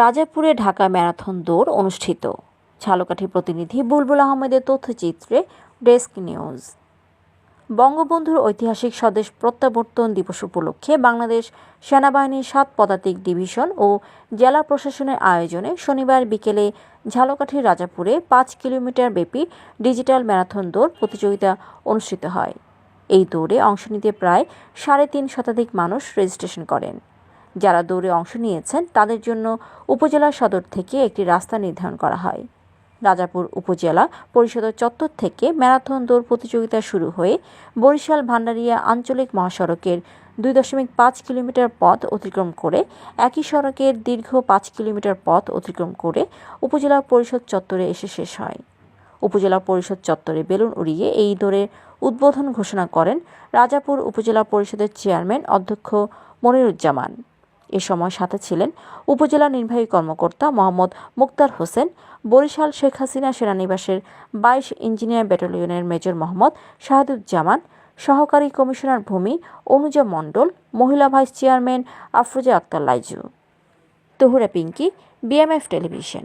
রাজাপুরে Dhaka marathon দৌড় অনুষ্ঠিত। ঝালকাঠি প্রতিনিধি বুলবুল আহমেদের তথ্যচিত্রে ডেস্ক নিউজ। বঙ্গবন্ধুর ঐতিহাসিক স্বদেশ প্রত্যাবর্তন দিবস উপলক্ষে বাংলাদেশ সেনাবাহিনীর সাত পদাতিক ডিভিশন ও জেলা প্রশাসনের আয়োজনে শনিবার বিকেলে ঝালকাঠির রাজাপুরে পাঁচ কিলোমিটার ব্যাপী ডিজিটাল ম্যারাথন দৌড় প্রতিযোগিতা অনুষ্ঠিত হয়। এই দৌড়ে অংশ নিতে প্রায় সাড়ে তিন শতাধিক মানুষ রেজিস্ট্রেশন করেন। যারা দৌড়ে অংশ নিয়েছেন, তাদের জন্য উপজেলা সদর থেকে একটি রাস্তা নির্ধারণ করা হয়। রাজাপুর উপজেলা পরিষদের চত্বর থেকে ম্যারাথন দৌড় প্রতিযোগিতা শুরু হয়ে বরিশাল ভান্ডারিয়া আঞ্চলিক মহাসড়কের দুই দশমিক পাঁচ কিলোমিটার পথ অতিক্রম করে একই সড়কের দীর্ঘ পাঁচ কিলোমিটার পথ অতিক্রম করে উপজেলা পরিষদ চত্বরে এসে শেষ হয়। উপজেলা পরিষদ চত্বরে বেলুন উড়িয়ে এই দৌড়ের উদ্বোধন ঘোষণা করেন রাজাপুর উপজেলা পরিষদের চেয়ারম্যান অধ্যক্ষ মনিরুজ্জামান। এ সময় সাথে ছিলেন উপজেলা নির্বাহী কর্মকর্তা মোহাম্মদ মুক্তার হোসেন, বরিশাল শেখ হাসিনা সেনানিবাসের বাইশ ইঞ্জিনিয়ার ব্যাটালিয়নের মেজর মোহাম্মদ শাহাদুজ্জামান, সহকারী কমিশনার ভূমি অনুজা মণ্ডল, মহিলা vice chairman Afroza Akter Laizu. Tahura Pinky, BMF television.